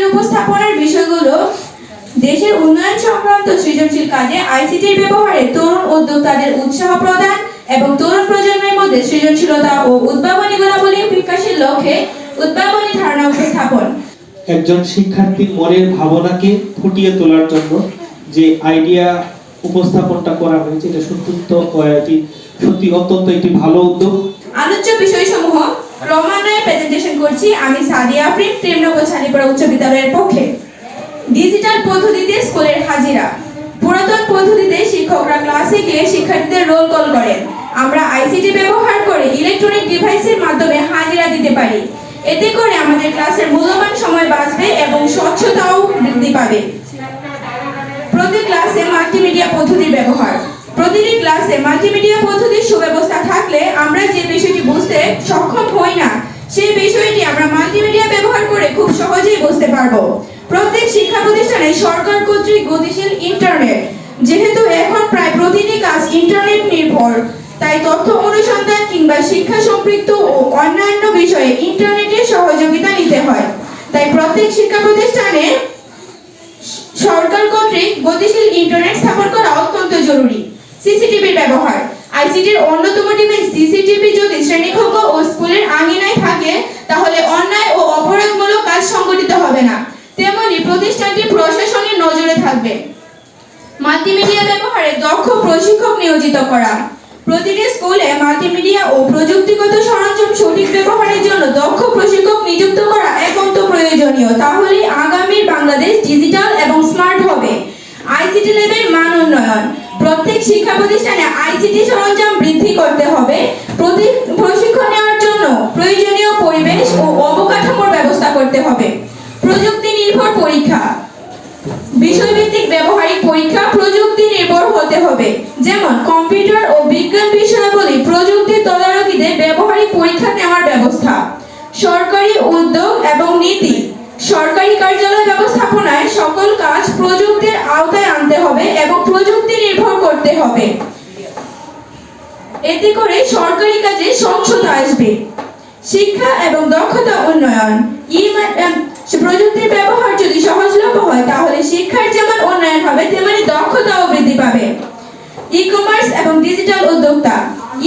প্রতিবেদনের উপস্থাপনার বিষয়গুলো দেশের উন্নয়ন সংক্রান্ত সৃজনশীল কাজে আইসিটির ব্যবহারে তরুণ উদ্যোক্তাদের উৎসাহ প্রদান এবং তরুণ প্রজন্মের মধ্যে সৃজনশীলতা ও উদ্ভাবনী গুণাবলী বিকাশের লক্ষ্যে উদ্ভাবনী ধারণা উপস্থাপন। একজন শিক্ষার্থীর মনের ভাবনাকে ফুটিয়ে তোলার জন্য যে আইডিয়া উপস্থাপনটা করা হয়েছে এটা সত্যি এটি সত্যি অত্যন্ত একটি ভালো উদ্যোগ। আলোচ্য বিষয়সমূহ প্রেজেন্টেশন করছি, আমি সাদিয়া আফরিন, প্রেমনগর ছানিপাড়া উচ্চ বিদ্যালয়ের পক্ষে। ডিজিটাল পদ্ধতিতে স্কুলের হাজিরা। পুরাতন পদ্ধতিতে শিক্ষকরা ক্লাসে গিয়ে শিক্ষার্থীদের রোল কল করেন। আমরা আইসিটি ব্যবহার করে ইলেকট্রনিক ডিভাইসের মাধ্যমে হাজিরা দিতে পারি। এতে করে আমাদের ক্লাসের মূল্যবান সময় বাঁচবে এবং স্বচ্ছতাও বৃদ্ধি পাবে। প্রতি ক্লাসে মাল্টিমিডিয়া পদ্ধতির ব্যবহার। প্রতিটি ক্লাসে মাল্টিমিডিয়া পদ্ধতির সুব্যবস্থা থাকলে আমরা যে বিষয়টি বুঝতে সক্ষম হই না সেই বিষয়টি আমরা মাল্টিমিডিয়া ব্যবহার করে খুব সহজেই বুঝতে পারব। প্রত্যেক শিক্ষা প্রতিষ্ঠানে সরকার কর্তৃক গতিশীল ইন্টারনেট যেহেতু এখন প্রায় প্রতিটি কাজ ইন্টারনেট নির্ভর, তাই তথ্য অনুসন্ধান কিংবা শিক্ষা সম্পৃক্ত ও অন্যান্য বিষয়ে ইন্টারনেটের সহযোগিতা নিতে হয়। তাই প্রত্যেক শিক্ষা প্রতিষ্ঠানে সরকার কর্তৃক গতিশীল ইন্টারনেট স্থাপন করা অত্যন্ত জরুরি। সিসিটিভির ব্যবহার আইসিটির অন্যতম ডিভাইস সিসিটিভি যদি শ্রেণীকক্ষ ও স্কুলের আঙিনায় থাকে তাহলে অন্যায় ও অপরাধমূলক কাজ সংগঠিত হবে না তেমনি প্রতিষ্ঠানটি প্রশাসনের নজরে থাকবে। মাল্টিমিডিয়া ব্যবহারে দক্ষ প্রশিক্ষক নিয়োজিত করা। প্রতিটি স্কুলে মাল্টিমিডিয়া ও প্রযুক্তিগত সরঞ্জাম সঠিক ব্যবহারের জন্য দক্ষ প্রশিক্ষক নিযুক্ত করা একান্ত প্রয়োজনীয়। তাহলে আগামীর বাংলাদেশ ডিজিটাল এবং স্মার্ট হবে। আইসিটি ল্যাবের মান উন্নয়ন। প্রত্যেক শিক্ষা প্রতিষ্ঠানে আইসিটি সরঞ্জাম বৃদ্ধি করতে হবে। প্রতি বিষয়ভিত্তিক ব্যবহারিক পরীক্ষা প্রযুক্তি নির্ভর হতে হবে। যেমন, কম্পিউটার ও বিজ্ঞান বিষয়াবলী প্রযুক্তির তদারকিতে ব্যবহারিক পরীক্ষা নেওয়ার ব্যবস্থা। সরকারি উদ্যোগ এবং নীতি। সরকারি কার্যালয় ব্যবস্থাপনায় সকল কাজ প্রযুক্তির আওতায় আনতে হবে এবং প্রযুক্তি নির্ভর করতে হবে। এতে করে সরকারি কাজে স্বচ্ছতা আসবে। শিক্ষা এবং দক্ষতা উন্নয়ন। প্রযুক্তির ব্যবহার যদি হয় তাহলে শিক্ষার যেমন উন্নয়ন হবে, তেমনি দক্ষতাও বৃদ্ধি পাবে। ই কমার্স এবং ডিজিটাল উদ্যোক্তা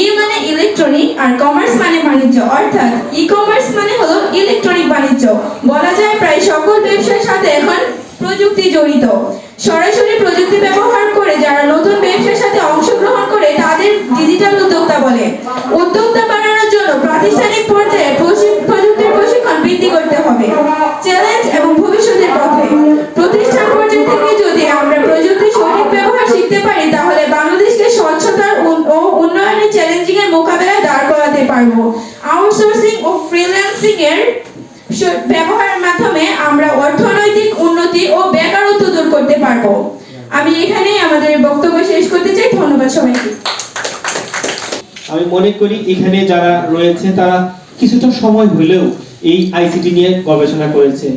ই মানে ইলেকট্রনিক আর কমার্স মানে বাণিজ্য। অর্থাৎ ই কমার্স মানে হলো ইলেকট্রনিক বাণিজ্য। বলা যায় প্রায় সকল ব্যবসার সাথে এখন প্রযুক্তি জড়িত। সরাসরি প্রযুক্তি ব্যবহার করে যারা নতুন ব্যবসার সাথে আউটসোর্সিং ও ফ্রিল্যান্সিং এর ব্যবহারের মাধ্যমে আমরা অর্থনৈতিক উন্নতি ও বেকারত্ব দূর করতে পারব। আমি এখানেই আমাদের বক্তব্য শেষ করতে চাই। ধন্যবাদ সবাইকে। আমি মনে করি এখানে যারা রয়েছে, তারা কিছুটা সময় হলেও এই আইসিটি নিয়ে গবেষণা করেছে।